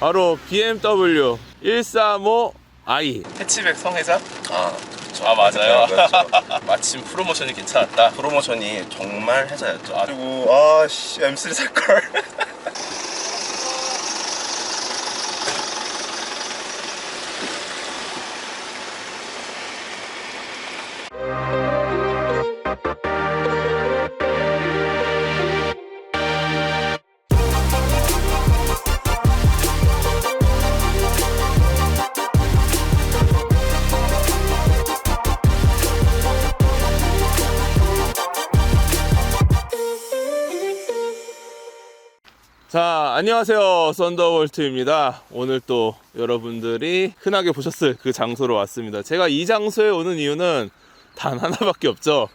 바로 BMW 135i 해치백 성회장? 아, 아 맞아요 그렇죠. 마침 프로모션이 괜찮았다 프로모션이 정말 해자였죠. 아, 그리고 아씨 M3 색깔. 자 안녕하세요. 썬더볼트입니다. 오늘 또 여러분들이 흔하게 보셨을 그 장소로 왔습니다. 제가 이 장소에 오는 이유는 단 하나밖에 없죠.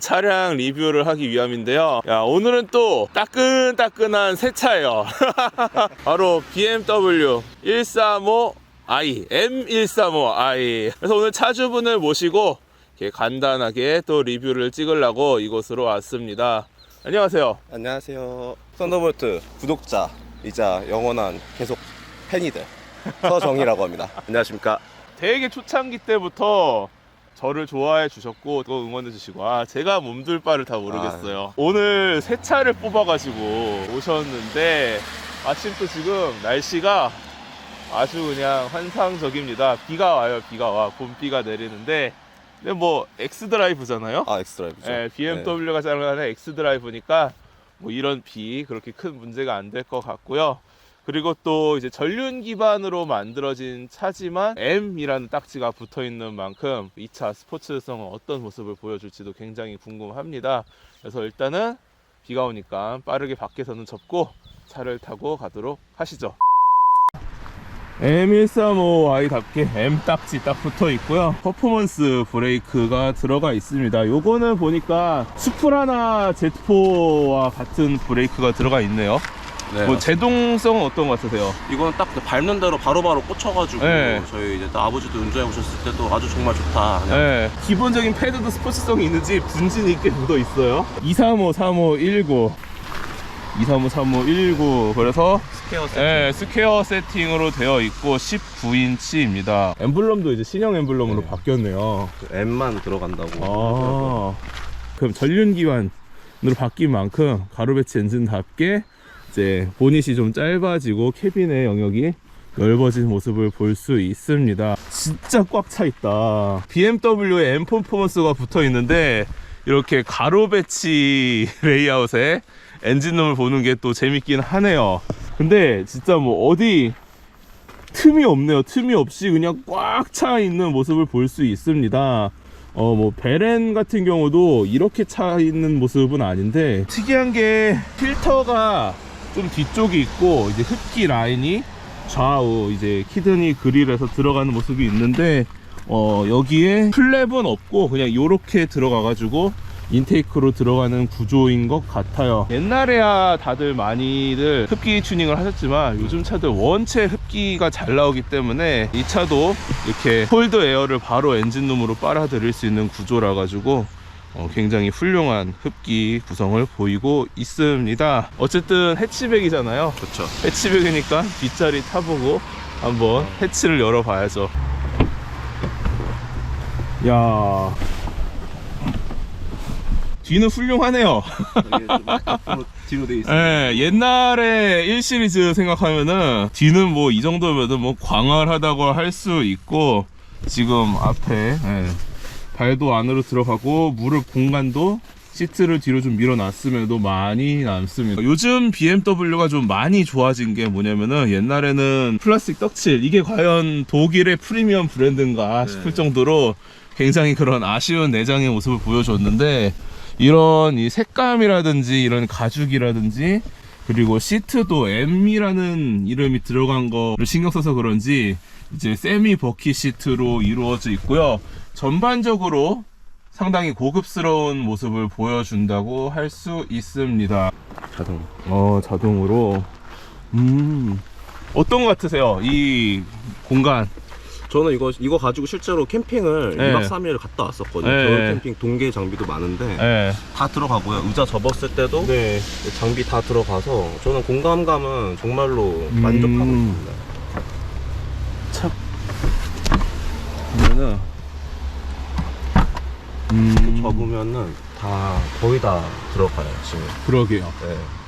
차량 리뷰를 하기 위함인데요. 야 오늘은 또 따끈따끈한 새 차예요. 바로 BMW 135i M135i 그래서 오늘 차주분을 모시고 간단하게 또 리뷰를 찍으려고 이곳으로 왔습니다 안녕하세요 안녕하세요. 썬더볼트 구독자이자 영원한 계속 팬이들 서정이라고 합니다. 안녕하십니까? 되게 초창기 때부터 저를 좋아해 주셨고 또 응원해 주시고 아 제가 몸둘 바를 다 모르겠어요 오늘 새 차를 뽑아가지고 오셨는데 마침 또 지금 날씨가 아주 그냥 환상적입니다 비가 와요 비가 와 봄비가 내리는데 근데 뭐 엑스드라이브잖아요 아 엑스드라이브죠. 예, BMW가 자랑하는 엑스드라이브니까 뭐 이런 비 그렇게 큰 문제가 안 될 것 같고요. 그리고 또 이제 전륜 기반으로 만들어진 차지만 M이라는 딱지가 붙어 있는 만큼 이 차 스포츠성은 어떤 모습을 보여줄지도 굉장히 궁금합니다. 그래서 일단은 비가 오니까 빠르게 밖에서는 접고 차를 타고 가도록 하시죠. M135i답게 M 딱지 딱 붙어 있고요. 퍼포먼스 브레이크가 들어가 있습니다. 요거는 보니까 수프라나 Z4와 같은 브레이크가 들어가 있네요. 네. 뭐 제동성은 어떤 것 같으세요? 이거는 딱 밟는 대로 바로바로 꽂혀가지고 네. 저희 이제 또 아버지도 운전해 보셨을 때도 아주 정말 좋다. 그냥 네. 기본적인 패드도 스포츠성이 있는지 분진 있게 묻어 있어요. 235, 35, 19. 235, 35, 19. 그래서 스퀘어 세팅. 네, 스퀘어 세팅으로 되어 있고 19인치입니다. 엠블럼도 이제 신형 엠블럼으로 네. 바뀌었네요. M만 들어간다고. 아, 그럼 전륜 기반으로 바뀐 만큼 가로 배치 엔진답게 이제 보닛이 좀 짧아지고 캐빈의 영역이 넓어진 모습을 볼 수 있습니다. 진짜 꽉 차 있다. BMW의 M 퍼포먼스가 붙어 있는데 이렇게 가로 배치 레이아웃에 엔진룸을 보는 게 또 재밌긴 하네요. 근데 진짜 뭐 어디 틈이 없네요. 틈이 없이 그냥 꽉 차 있는 모습을 볼 수 있습니다. 어, 뭐, 베렌 같은 경우도 이렇게 차 있는 모습은 아닌데, 특이한 게 필터가 좀 뒤쪽에 있고, 이제 흡기 라인이 좌우, 이제 키드니 그릴에서 들어가는 모습이 있는데, 어, 여기에 플랩은 없고, 그냥 이렇게 들어가 가지고, 인테이크로 들어가는 구조인 것 같아요. 옛날에야 다들 많이들 흡기 튜닝을 하셨지만 요즘 차들 원체 흡기가 잘 나오기 때문에 이 차도 이렇게 홀드 에어를 바로 엔진룸으로 빨아들일 수 있는 구조라 가지고 어, 굉장히 훌륭한 흡기 구성을 보이고 있습니다. 어쨌든 해치백이잖아요. 그렇죠. 해치백이니까 뒷자리 타보고 한번 해치를 열어봐야죠. 야 뒤는 훌륭하네요. 이게 좀 앞으로 뒤로 돼 있어요. 예, 옛날에 1 시리즈 생각하면은 뒤는 뭐 이 정도면은 뭐 광활하다고 할 수 있고 지금 앞에 예, 발도 안으로 들어가고 무릎 공간도 시트를 뒤로 좀 밀어놨음에도 많이 남습니다. 요즘 BMW가 좀 많이 좋아진 게 뭐냐면은 옛날에는 플라스틱 떡칠 이게 과연 독일의 프리미엄 브랜드인가 싶을 네. 정도로 굉장히 그런 아쉬운 내장의 모습을 보여줬는데 이런 이 색감이라든지 이런 가죽이라든지 그리고 시트도 M이라는 이름이 들어간 거를 신경 써서 그런지 이제 세미 버킷 시트로 이루어져 있고요. 전반적으로 상당히 고급스러운 모습을 보여준다고 할 수 있습니다. 자동. 어, 자동으로. 음. 어떤 것 같으세요? 이 공간. 저는 이거 이거 가지고 실제로 캠핑을 네. 2박 3일 갔다 왔었거든요. 네. 겨울 캠핑 동계 장비도 많은데 네. 다 들어가고요. 의자 접었을 때도 네. 장비 다 들어가서 저는 공감감은 정말로 만족하고 음. 있습니다. 참 보면은 음. 그 접으면은 다 거의 다 들어가요 지금. 그러게요. 네.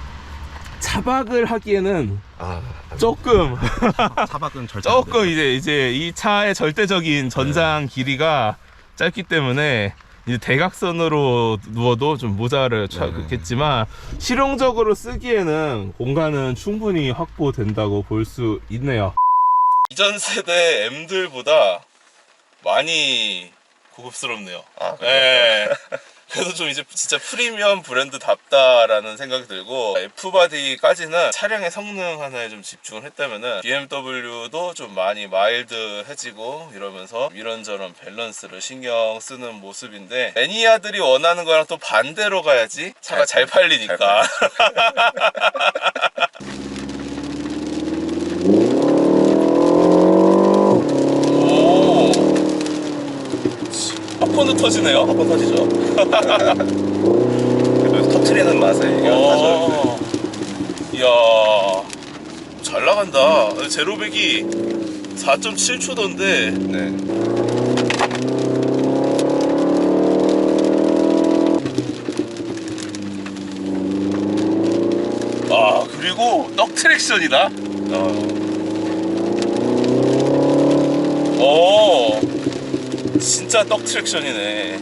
차박을 하기에는 아 조금 차박은 절대 안 돼요. 조금 이제 이제 이 차의 절대적인 전장 길이가 짧기 때문에 이제 대각선으로 누워도 좀 모자르겠지만 실용적으로 쓰기에는 공간은 충분히 확보된다고 볼 수 있네요. 이전 세대 M들보다 많이 고급스럽네요. 아, 그래요? 예. 그래서 좀 이제 진짜 프리미엄 브랜드답다라는 생각이 들고 F바디까지는 차량의 성능 하나에 좀 집중을 했다면은 BMW도 좀 많이 마일드해지고 이러면서 이런저런 밸런스를 신경 쓰는 모습인데 매니아들이 원하는 거랑 또 반대로 가야지 차가 잘 팔리니까. 오 팝콘도 터지네요 한 번 터지죠. 그래서 터트리는 맛에. 어. 이야 잘 나간다 제로백이 4.7초던데 네. 아 그리고 떡 트랙션이다 어, 오 진짜 떡 트랙션이네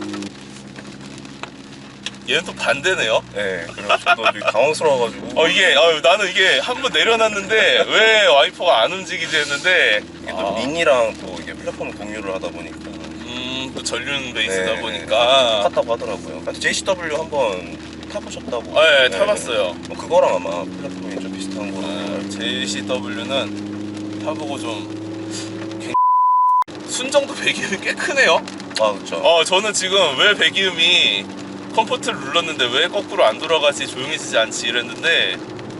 얘는 또 반대네요 네. 그래서 저도 당황스러워가지고. 어 이게 아유, 나는 이게 한 번 내려놨는데 왜 와이퍼가 안 움직이지 했는데 이게 또 아. 링이랑 또 이게 플랫폼 공유를 하다 보니까 음또 전륜 베이스다 네. 보니까 똑같다고 하더라고요. 아, JCW 한번 타보셨다고? 아, 예, 타봤어요. 뭐 그거랑 아마 플랫폼이 좀 비슷한 거로. 어, JCW는 타보고 좀 굉- 순정도 배기음이 꽤 크네요. 아 그렇죠. 어 저는 지금 왜 배기음이 컴포트를 눌렀는데 왜 거꾸로 안 돌아가지 조용해지지 않지 이랬는데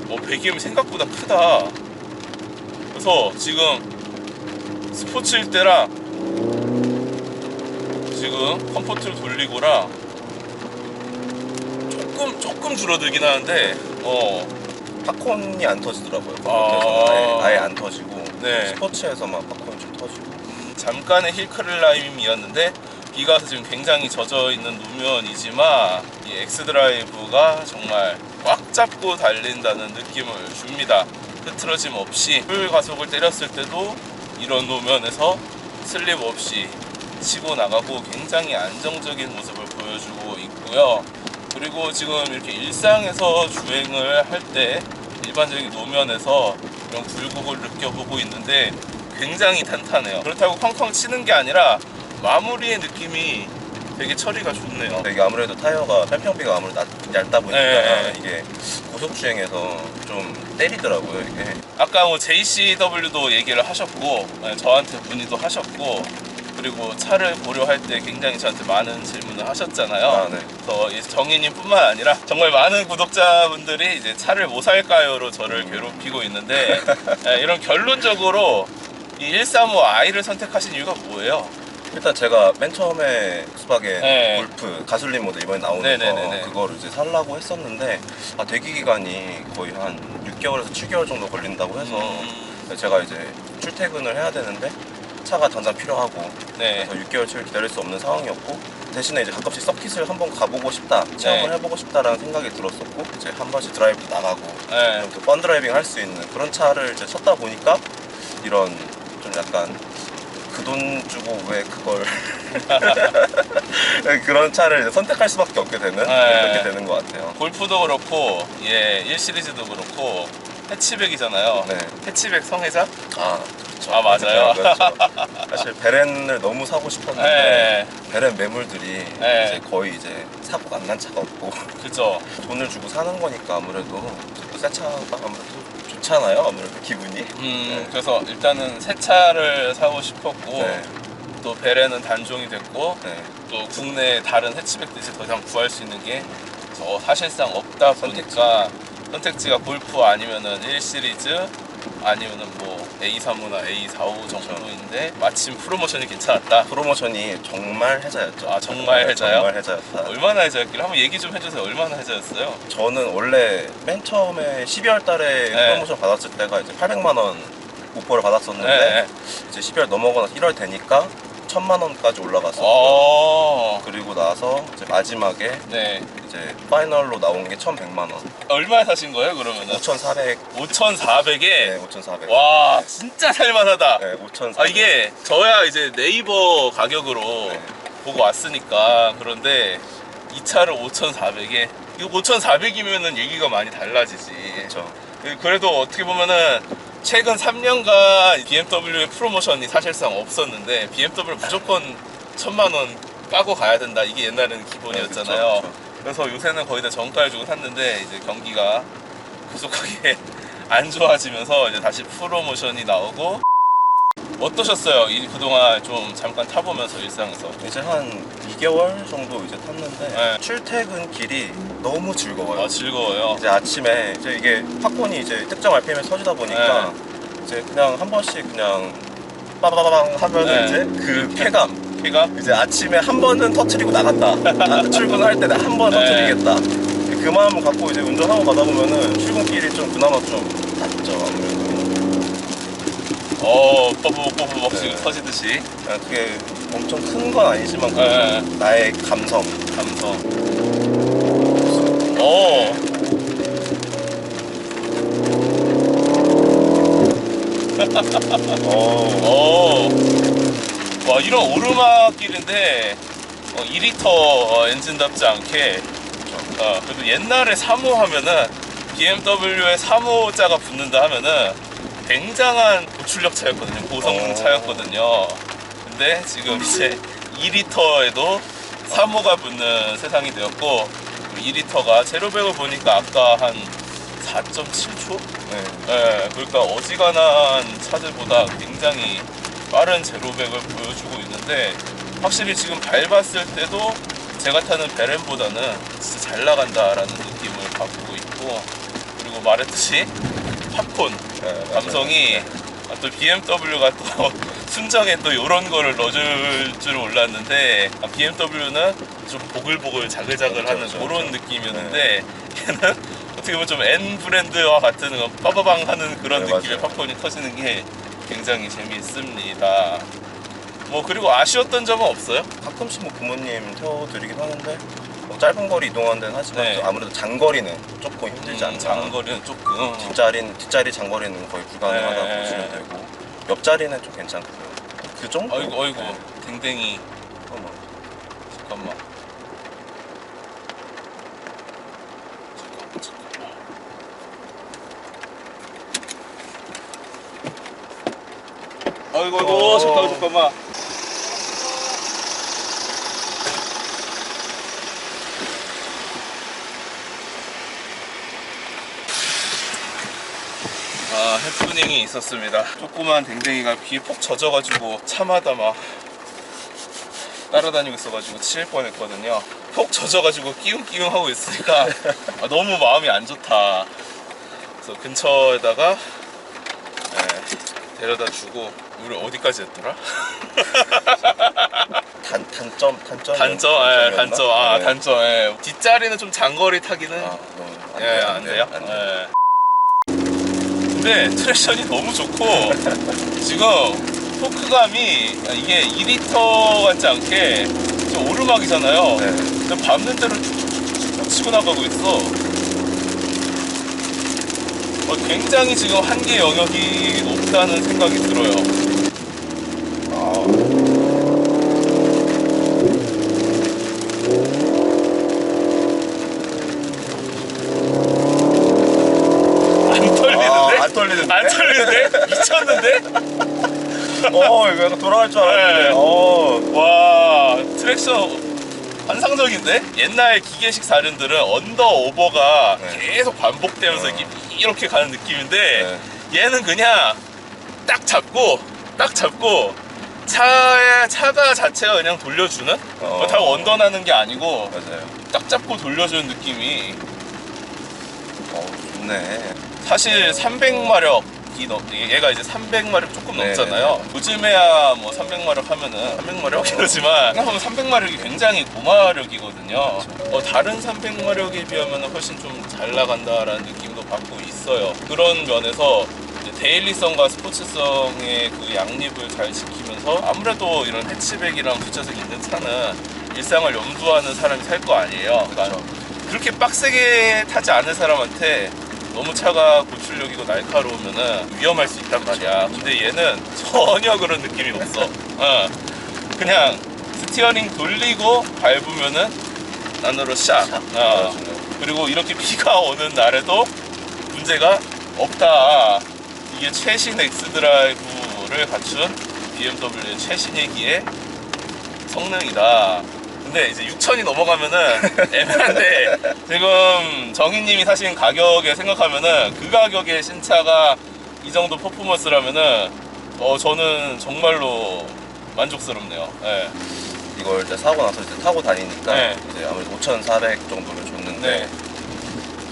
어, 배기음이 생각보다 크다. 그래서 지금 스포츠일 때랑 지금 컴포트를 돌리고랑 조금 조금 줄어들긴 하는데 어 팝콘이 안 터지더라고요. 아. 아예, 아예 안 터지고 네. 스포츠에서만 터지고. 잠깐의 힐클라임이었는데 비가 와서 지금 굉장히 젖어 있는 노면이지만 이 엑스드라이브가 정말 꽉 잡고 달린다는 느낌을 줍니다. 흐트러짐 없이 풀 가속을 때렸을 때도 이런 노면에서 슬립 없이 치고 나가고 굉장히 안정적인 모습을 보여주고 있고요. 그리고 지금 이렇게 일상에서 주행을 할 때 일반적인 노면에서 이런 굴곡을 느껴보고 있는데 굉장히 탄탄해요. 그렇다고 쾅쾅 치는 게 아니라 마무리의 느낌이 되게 처리가 좋네요. 이게 아무래도 타이어가 편평비가 아무래도 낮- 얇다 보니까 네. 이게 고속 주행에서 좀 때리더라고요 이게. 아까 뭐 JCW도 얘기를 하셨고 네, 저한테 문의도 하셨고 그리고 차를 고려할 때 굉장히 저한테 많은 질문을 하셨잖아요. 아, 네. 그래서 이 정인님뿐만 아니라 정말 많은 구독자분들이 이제 차를 뭐 살까요로 저를 괴롭히고 있는데 네, 이런 결론적으로 이 135i를 선택하신 이유가 뭐예요? 일단 제가 맨 처음에 스박의 네. 골프 가솔린 모델 이번에 나오는 네네네네. 거 그거를 이제 살라고 했었는데 아, 대기 기간이 거의 한 6개월에서 7개월 정도 걸린다고 해서 음, 제가 이제 출퇴근을 해야 되는데 차가 당장 필요하고 네. 그래서 6개월 치를 기다릴 수 없는 상황이었고 대신에 이제 가끔씩 서킷을 한번 가보고 싶다 체험을 네. 해보고 싶다라는 생각이 들었었고 이제 한 번씩 드라이브도 나가고 네. 또 펀드라이빙 할 수 있는 그런 차를 이제 찾다 보니까 이런 좀 약간 그 돈 주고 왜 그걸 그런 차를 선택할 수밖에 없게 되는 네. 그렇게 되는 것 같아요. 골프도 그렇고 예, 1시리즈도 그렇고 해치백이잖아요. 네. 해치백 성애자? 아, 그렇죠. 아, 맞아요. 그렇죠. 사실 베렌을 너무 사고 싶었는데 네. 베렌 매물들이 네. 이제 거의 이제 사고가 안 난 차가 없고 그죠. 돈을 주고 사는 거니까 아무래도 새 차가 아무래도 좋잖아요. 아무래도 기분이. 음, 네. 그래서 일단은 새 차를 사고 싶었고 네. 또 베레는 단종이 됐고 네. 또 국내 다른 해치백들이 더 이상 구할 수 있는 게 어, 사실상 없다 보니까 선택지가 골프 아니면은 1 시리즈 아니면은 뭐 A35나 A45 정도인데 마침 프로모션이 괜찮았다. 프로모션이 정말 해자였죠. 아, 정말 해자요? 정말 해자였다. 얼마나 해자였길래 한번 얘기 좀 해주세요. 얼마나 해자였어요? 저는 원래 맨 처음에 12월 달에 네. 프로모션 받았을 때가 이제 800만 원 목표를 받았었는데 네. 이제 12월 넘어가서 1월 되니까 천만 원까지 올라갔었고 어. 그리고 나서 이제 마지막에 네. 이제 파이널로 나온 게 1,100만 원. 얼마에 사신 거예요, 그러면은? 5,400. 5,400에 네, 5,400. 와, 진짜 살만하다. 네, 5,400. 아 이게 저야 이제 네이버 가격으로 네. 보고 왔으니까 그런데 이 차를 5,400에 이거 5,400이면은 얘기가 많이 달라지지. 그렇죠. 그래도 어떻게 보면은 최근 3년간 BMW의 프로모션이 사실상 없었는데 BMW 무조건 천만 원 까고 가야 된다. 이게 옛날에는 기본이었잖아요. 네, 그쵸, 그래서 요새는 거의 다 정가를 주고 샀는데 이제 경기가 급속하게 안 좋아지면서 이제 다시 프로모션이 나오고 어떠셨어요? 이 그동안 좀 잠깐 타보면서 일상에서 이제 한 2개월 정도 이제 탔는데 네. 출퇴근 길이 너무 즐거워요. 아 즐거워요. 이제 아침에 이제 이게 팝콘이 이제 특정 RPM에 터지다 보니까 이제 그냥 한 번씩 그냥 빠바바방 하면 네. 은 이제 그 쾌감 피가 이제 아침에 한 번은 터트리고 나간다 아, 출근할 때 한 번 네. 터트리겠다 그 마음을 갖고 이제 운전하고 가다 보면은 출근길이 좀 그나마 좀 낫죠 아무래도 어 뻐벅 뻐벅 지금 네. 터지듯이 그게 엄청 큰 건 아니지만 네. 그래도 나의 감성 감성. 오. 어, 오. 와 이런 오르막길인데 어, 2리터 엔진답지 않게 어, 그래도 옛날에 3호 하면은 BMW에 3호자가 붙는다 하면은 굉장한 고출력 차였거든요 고성능 어. 차였거든요 근데 지금 이제 2리터에도 3호가 붙는 세상이 되었고 2리터가 제로백을 보니까 아까 한 4.7초? 네. 예, 그러니까 어지간한 차들보다 굉장히 빠른 제로백을 보여주고 있는데 확실히 지금 밟았을 때도 제가 타는 베렌보다는 진짜 잘 나간다라는 느낌을 받고 있고 그리고 말했듯이 팝콘 네. 감성이 아, 또 BMW가 또 순정에 또 이런 거를 넣어줄 줄 몰랐는데 아, BMW는 좀 보글보글 자글자글하는 그렇죠, 그런 그렇죠. 느낌이었는데 얘는 어떻게 보면 좀 N 브랜드와 같은 거 빠바방 하는 그런 네, 느낌의 맞아요. 팝콘이 터지는 게 굉장히 재미있습니다. 뭐 그리고 아쉬웠던 점은 없어요? 가끔씩 뭐 부모님 태워드리긴 하는데 뭐 짧은 거리 이동하는 데는 하지만 네. 또 아무래도 장거리는 조금 힘들지 않나 장거리는 조금 뒷자리는 뒷자리 장거리는 거의 불가능하다고 네. 보시면 되고 옆자리는 좀 괜찮고요 그 정도? 어이구 어이구 네. 댕댕이 잠깐만. 잠깐만. 잠깐만, 잠깐만. 아이고, 아이고, 어. 잠깐만, 잠깐만. 아, 해프닝이 있었습니다. 조그만 댕댕이가 비에 폭 젖어가지고 차마다 막 따라다니고 있어가지고 치일 뻔했거든요. 폭 젖어가지고 끼웅끼웅 하고 있으니까 아, 너무 마음이 안 좋다. 그래서 근처에다가 예, 데려다 주고 우리 어디까지 했더라? 단, 단점 단점 단점, 예, 단점, 아 단점. 예. 뒷자리는 좀 장거리 타기는 아, 너무 안 예, 돼요, 안 돼요. 안 돼요. 예. 근데 트랙션이 너무 좋고 지금 토크감이 이게 2리터 같지 않게 좀 오르막이잖아요. 네. 밟는 대로 치고 나가고 있어. 어, 굉장히 지금 한계 영역이 높다는 생각이 들어요. 아, 안 떨리는데? 아, 안 떨리는데? 안 떨리는데? 미쳤는데? 어 이거 약간 돌아갈 줄 알았는데 네. 어 와 트랙션 환상적인데? 옛날 기계식 사륜들은 언더 오버가 네. 계속 반복되면서 어. 이렇게, 가는 느낌인데 얘는 그냥 딱 잡고 딱 잡고 차의 차가 자체가 그냥 돌려주는 어. 다 언더 나는 게 아니고 맞아요 딱 잡고 돌려주는 느낌이 어 좋네 사실 300마력 이 넘 얘가 이제 300마력 조금 네, 넘잖아요. 요즘에야 뭐 300마력 하면은 300마력 이러지만 생각하면 300마력이 굉장히 고마력이거든요. 어, 다른 300마력에 비하면 훨씬 좀 잘 나간다라는 느낌도 받고 있어요. 그런 면에서 데일리성과 스포츠성의 그 양립을 잘 지키면서 아무래도 이런 해치백이랑 뒷좌석 있는 차는 일상을 염두하는 사람이 살 거 아니에요. 그러니까 그렇게 빡세게 타지 않은 사람한테 너무 차가 고출력이고 날카로우면은 위험할 수 있단 말이야. 근데 얘는 전혀 그런 느낌이 없어. 어. 그냥 스티어링 돌리고 밟으면은 안으로 샥. 어. 그리고 이렇게 비가 오는 날에도 문제가 없다. 이게 최신 엑스드라이브를 갖춘 BMW 최신의기의 성능이다. 근데 이제 6천이 넘어가면은 애매한데 지금 정희님이 사신 가격에 생각하면은 그 가격의 신차가 이 정도 퍼포먼스라면은 어 저는 정말로 만족스럽네요. 예. 이걸 이제 사고 나서 이제 타고 다니니까 네. 이제 아무래도 5,400 정도를 줬는데 네.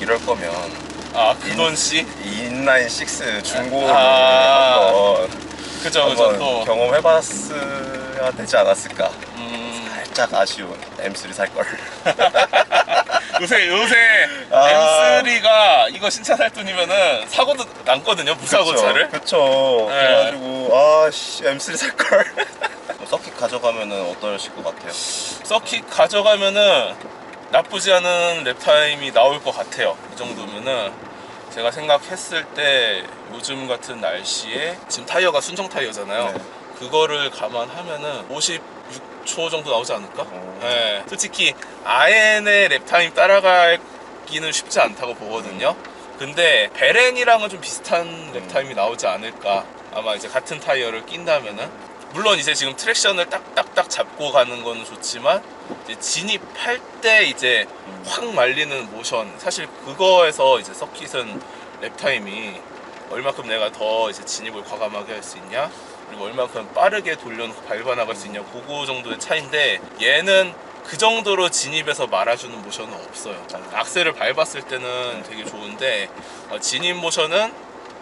이럴 거면 아, 그돈 씨? 이 인라인 6 중고를 아. 한번 그죠, 그죠. 또. 경험해봤어야 되지 않았을까 음, 살짝 아쉬운 M3 살 걸 요새, 요새 아. M3가 이거 신차 살 돈이면은 사고도 남거든요, 무사고 차를. 그쵸 네. 그래가지고 아씨 M3 살 걸 서킷 가져가면은 어떠실 것 같아요? 서킷 가져가면은 나쁘지 않은 랩타임이 나올 것 같아요. 이 정도면은 제가 생각했을 때 요즘 같은 날씨에 지금 타이어가 순정 타이어잖아요. 네. 그거를 감안하면은 56초 정도 나오지 않을까? 오. 네. 솔직히 아엔의 랩타임 따라가기는 쉽지 않다고 보거든요. 근데 베렌이랑은 좀 비슷한 랩타임이 나오지 않을까. 아마 이제 같은 타이어를 낀다면은 물론 이제 지금 트랙션을 딱딱딱 잡고 가는 거는 좋지만 진입할 때 이제 확 말리는 모션 사실 그거에서 이제 서킷은 랩타임이 얼마큼 내가 더 이제 진입을 과감하게 할 수 있냐 그리고 얼마큼 빠르게 돌려놓고 밟아 나갈 수 있냐 그거 정도의 차인데 얘는 그 정도로 진입해서 말아주는 모션은 없어요 악셀을 밟았을 때는 되게 좋은데 어, 진입 모션은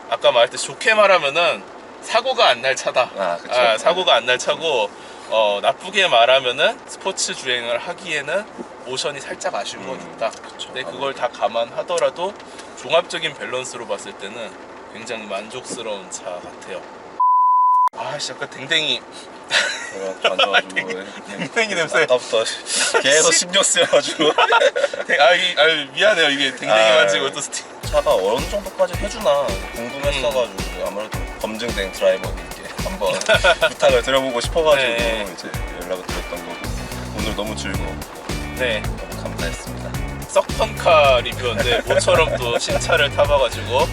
아까 말했듯이 좋게 말하면은 사고가 안 날 차다 아 아, 사고가 안 날 차고 어, 나쁘게 말하면은 스포츠 주행을 하기에는 모션이 살짝 아쉬운 건 음, 있다. 그쵸. 근데 그걸 다 감안하더라도 종합적인 밸런스로 봤을 때는 굉장히 만족스러운 차 같아요. 아씨 아까 댕댕이 제가 앉아가지고 댕댕이 냄새. 아까부터 계속 신경 쓰여가지고 댕- 아, 이, 아 미안해요 이게 댕댕이 아, 만지고 또 스티. 차가 어느 정도까지 해주나 궁금했어가지고 아무래도 검증된 드라이버님께 한번 부탁을 드려보고 싶어가지고 네. 이제 연락을 드렸던 거고 오늘 너무 즐거웠고 네. 너무 감사했습니다. 썩펀카 리뷰인데 모처럼 또 신차를 타봐가지고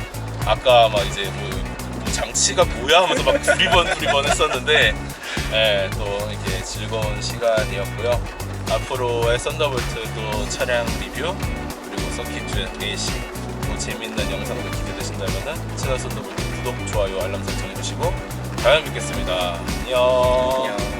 아까 막 이제 뭐, 뭐 장치가 뭐야 하면서 막 두리번 두리번 했었는데 예, 또 이렇게 즐거운 시간이었고요 앞으로의 썬더볼트 또 차량 리뷰 그리고 서킷 레이싱 또 재밌는 영상도 기대되신다면 채널 썬더볼트 구독, 좋아요, 알람 설정 해주시고 다음에 뵙겠습니다 안녕. 안녕.